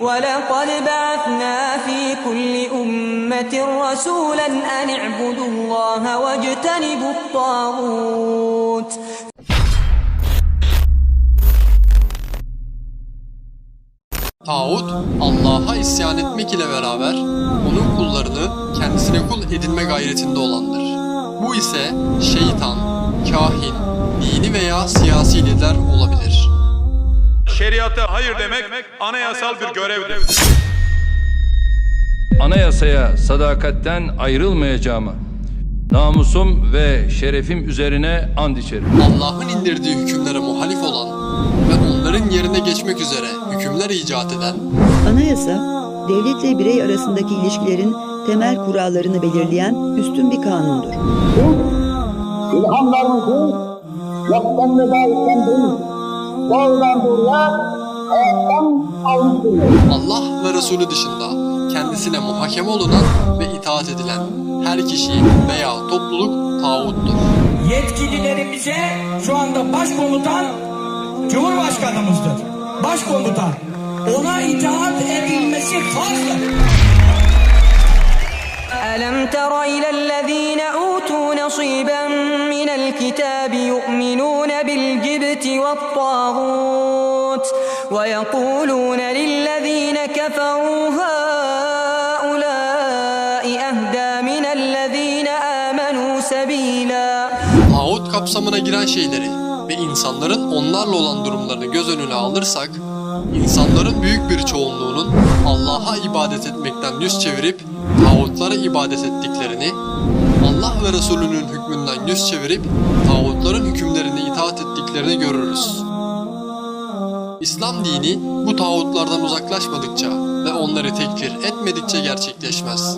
ولقد بعثنا في كل أمة رسولا أن اعبدوا الله واجتنبوا الطاغوت Tağut, Allah'a isyan etmek ile beraber onun kullarını kendisine kul edinme gayretinde olandır. Bu ise şeytan, kahin, dini veya siyasi lider olabilir. Şeriata hayır demek anayasal bir görevdir. Anayasaya sadakatten ayrılmayacağıma, namusum ve şerefim üzerine and içerim. Allah'ın indirdiği hükümlere muhalif olan ve onların yerine geçmek üzere hükümler icat eden, Anayasa, devletle birey arasındaki ilişkilerin temel kurallarını belirleyen üstün bir kanundur. ilhamlarımızı yaptan ve davetten değil, Allah ve Resulü dışında kendisine muhakeme olunan ve itaat edilen her kişi veya topluluk tağuttur. yetkililerimize şu anda başkomutan Cumhurbaşkanımızdır. Başkomutan. Ona itaat edilmesi farzdır. ألم تر إلى الذين أوتوا نصيبا من الكتاب يؤمنون بالجبت والطاغوت ويقولون للذين كفروا هؤلاء أهدى من الذين آمنوا سبيلا Tağut kapsamına giren şeyleri ve insanların onlarla olan durumlarını göz önüne alırsak, insanların büyük bir çoğunluğunun Allah'a ibadet etmekten yüz çevirip tağutlara ibadet ettiklerini, Allah ve Resulünün hükmünden yüz çevirip tağutların hükümlerine itaat ettiklerini görürüz. İslam dini bu tağutlardan uzaklaşmadıkça ve onları tekfir etmedikçe gerçekleşmez.